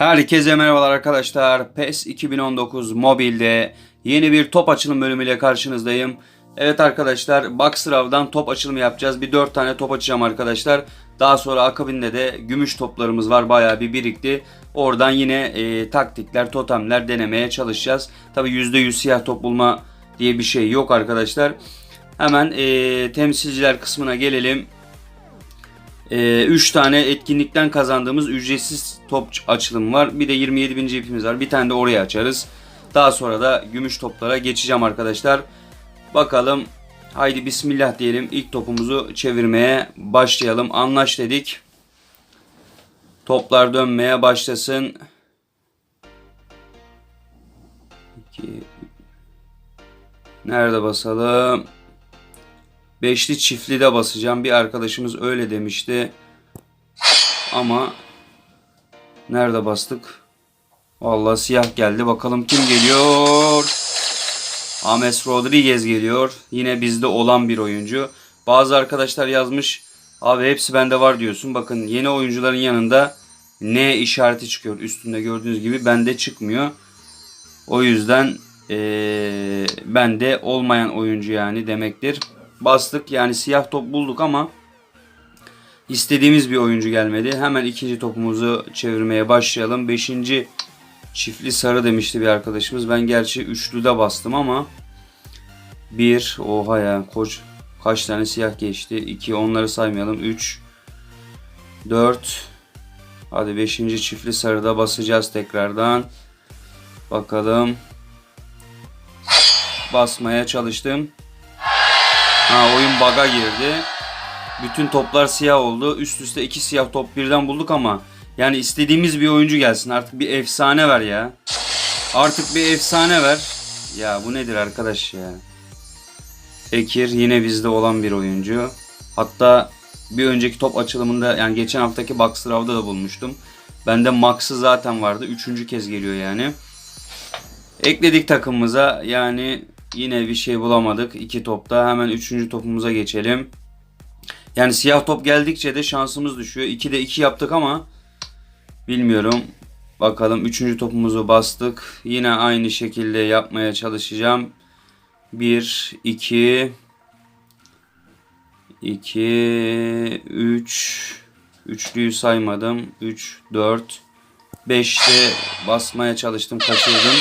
Herkese merhabalar arkadaşlar. PES 2019 mobilde yeni bir top açılım bölümüyle karşınızdayım. Evet arkadaşlar Boxrav'dan top açılımı yapacağız. Bir 4 tane top açacağım arkadaşlar. Daha sonra akabinde de gümüş toplarımız var. Bayağı bir birikti. Oradan yine e, taktikler, totemler denemeye çalışacağız. Tabi %100 siyah top bulma diye bir şey yok arkadaşlar. Hemen e, temsilciler kısmına gelelim. 3 tane etkinlikten kazandığımız ücretsiz top açılımı var. Bir de 27 bin ipimiz var. Bir tane de oraya açarız. Daha sonra da gümüş toplara geçeceğim arkadaşlar. Bakalım. Haydi bismillah diyelim. İlk topumuzu çevirmeye başlayalım. Anlaş dedik. Toplar dönmeye başlasın. 2 Nerede basalım? Beşli çiftli de basacağım. Bir arkadaşımız öyle demişti. Ama nerede bastık? Vallahi siyah geldi. Bakalım kim geliyor? Ames Rodriguez geliyor. Yine bizde olan bir oyuncu. Bazı arkadaşlar yazmış. Abi hepsi bende var diyorsun. Bakın yeni oyuncuların yanında N işareti çıkıyor. Üstünde gördüğünüz gibi bende çıkmıyor. O yüzden ee, bende olmayan oyuncu yani demektir bastık. Yani siyah top bulduk ama istediğimiz bir oyuncu gelmedi. Hemen ikinci topumuzu çevirmeye başlayalım. Beşinci çiftli sarı demişti bir arkadaşımız. Ben gerçi üçlüde bastım ama bir oha ya koç kaç tane siyah geçti. 2 onları saymayalım. 3 4 Hadi 5. çiftli sarıda basacağız tekrardan. Bakalım. Basmaya çalıştım. Ha oyun bug'a girdi. Bütün toplar siyah oldu. Üst üste iki siyah top birden bulduk ama yani istediğimiz bir oyuncu gelsin. Artık bir efsane ver ya. Artık bir efsane ver. Ya bu nedir arkadaş ya? Ekir yine bizde olan bir oyuncu. Hatta bir önceki top açılımında yani geçen haftaki Boxstrav'da da bulmuştum. Bende Max'ı zaten vardı. Üçüncü kez geliyor yani. Ekledik takımımıza. Yani Yine bir şey bulamadık. iki topta. Hemen üçüncü topumuza geçelim. Yani siyah top geldikçe de şansımız düşüyor. 2'de 2 yaptık ama bilmiyorum. Bakalım üçüncü topumuzu bastık. Yine aynı şekilde yapmaya çalışacağım. 1, 2, 2, 3, üçlüyü saymadım. 3, 4, 5'te basmaya çalıştım kaçırdım.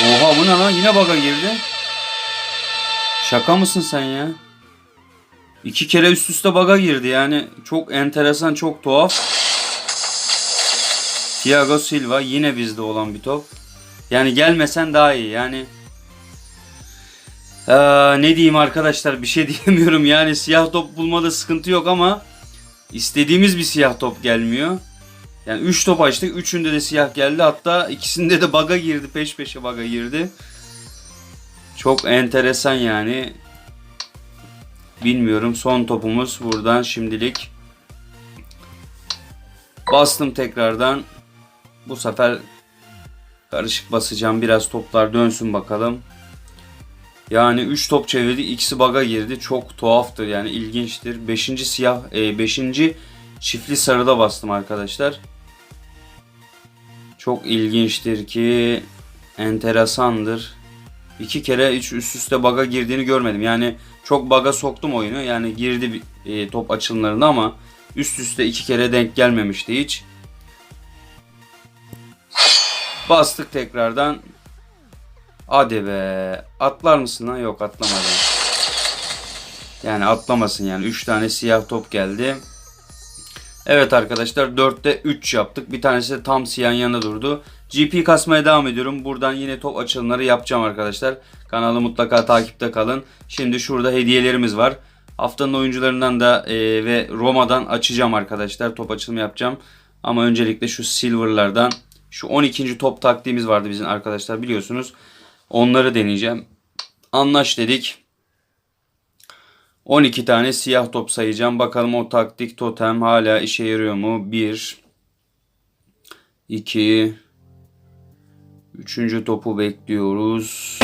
Oha bu ne lan yine baga girdi. Şaka mısın sen ya? İki kere üst üste baga girdi yani. Çok enteresan, çok tuhaf. Thiago Silva yine bizde olan bir top. Yani gelmesen daha iyi yani. Ee, ne diyeyim arkadaşlar bir şey diyemiyorum yani siyah top bulmada sıkıntı yok ama istediğimiz bir siyah top gelmiyor. Yani 3 top açtık. 3'ünde de siyah geldi. Hatta ikisinde de baga girdi. Peş peşe baga girdi. Çok enteresan yani. Bilmiyorum. Son topumuz buradan şimdilik. Bastım tekrardan. Bu sefer karışık basacağım. Biraz toplar dönsün bakalım. Yani 3 top çevirdi. ikisi baga girdi. Çok tuhaftır yani ilginçtir. 5. siyah 5. E, çiftli sarıda bastım arkadaşlar. Çok ilginçtir ki enteresandır. İki kere hiç üst üste baga girdiğini görmedim. Yani çok baga soktum oyunu. Yani girdi e, top açılımlarında ama üst üste iki kere denk gelmemişti hiç. Bastık tekrardan. Hadi be. Atlar mısın lan? Yok atlamadım. Yani atlamasın yani. 3 tane siyah top geldi. Evet arkadaşlar 4'te 3 yaptık. Bir tanesi de tam siyahın yanında durdu. GP kasmaya devam ediyorum. Buradan yine top açılımları yapacağım arkadaşlar. Kanalı mutlaka takipte kalın. Şimdi şurada hediyelerimiz var. Haftanın oyuncularından da e, ve Roma'dan açacağım arkadaşlar. Top açılımı yapacağım. Ama öncelikle şu Silver'lardan şu 12. top taktiğimiz vardı bizim arkadaşlar biliyorsunuz. Onları deneyeceğim. Anlaş dedik. 12 tane siyah top sayacağım. Bakalım o taktik totem hala işe yarıyor mu? 1 2 3. topu bekliyoruz.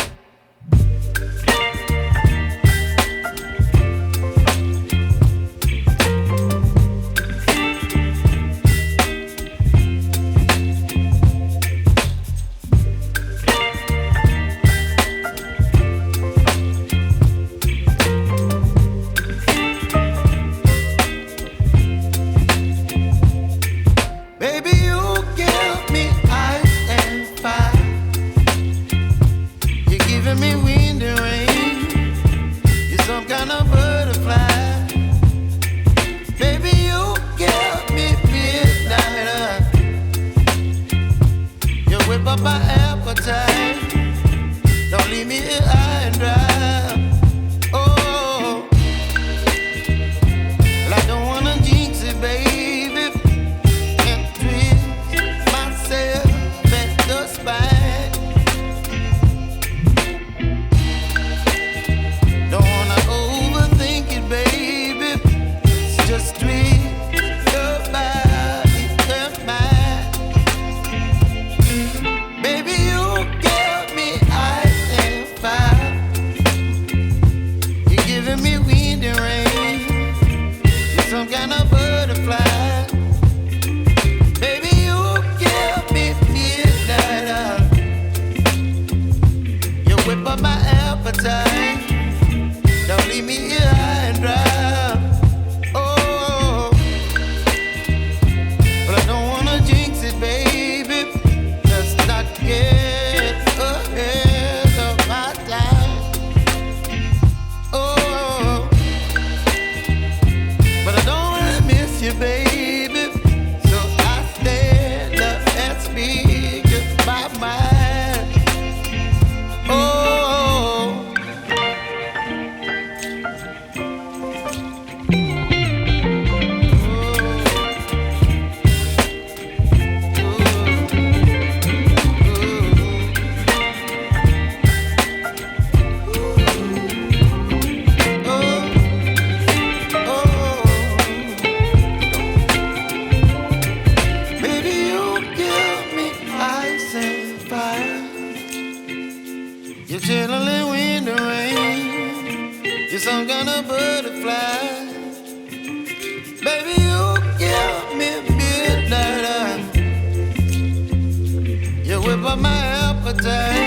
my appetite.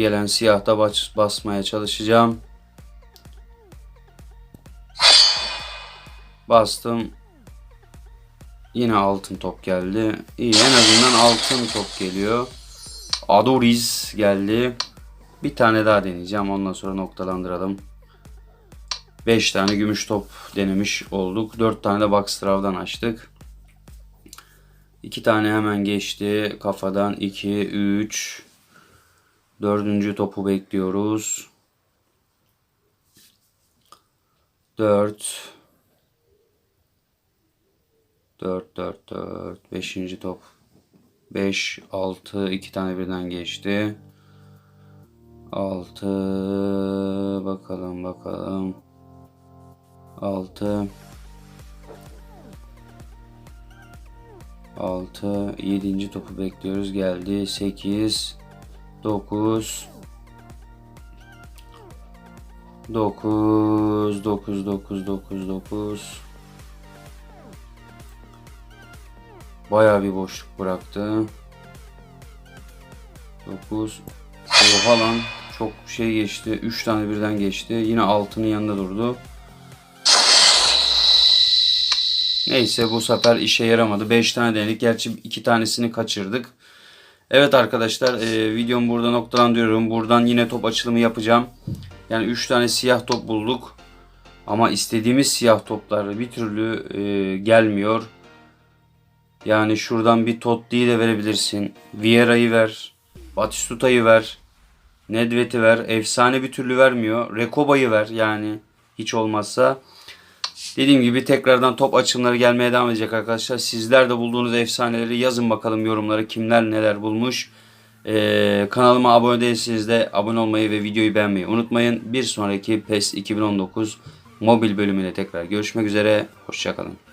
Gelen siyahta bas- basmaya çalışacağım. Bastım. Yine altın top geldi. İyi en azından altın top geliyor. Adoriz geldi. Bir tane daha deneyeceğim. Ondan sonra noktalandıralım. 5 tane gümüş top denemiş olduk. 4 tane de Boxstraw'dan açtık. 2 tane hemen geçti. Kafadan 2, 3. Dördüncü topu bekliyoruz. 4. 4, 4, 4. Beşinci top. 5, 6. 2 tane birden geçti. 6. Bakalım bakalım. 6 6 7. topu bekliyoruz. Geldi. 8 9 9 9 9 9 9 Bayağı bir boşluk bıraktı. 9 Oha lan çok şey geçti. 3 tane birden geçti. Yine altının yanında durdu. Neyse bu sefer işe yaramadı. 5 tane denedik. Gerçi 2 tanesini kaçırdık. Evet arkadaşlar e, videomu burada noktalandırıyorum. Buradan yine top açılımı yapacağım. Yani 3 tane siyah top bulduk. Ama istediğimiz siyah toplar bir türlü e, gelmiyor. Yani şuradan bir Totti'yi de verebilirsin. Vieira'yı ver. Batistuta'yı ver. Nedved'i ver. Efsane bir türlü vermiyor. Rekoba'yı ver yani hiç olmazsa. Dediğim gibi tekrardan top açımları gelmeye devam edecek arkadaşlar. Sizler de bulduğunuz efsaneleri yazın bakalım yorumlara kimler neler bulmuş. Ee, kanalıma abone değilseniz de abone olmayı ve videoyu beğenmeyi unutmayın. Bir sonraki PES 2019 mobil bölümüne tekrar görüşmek üzere. Hoşçakalın.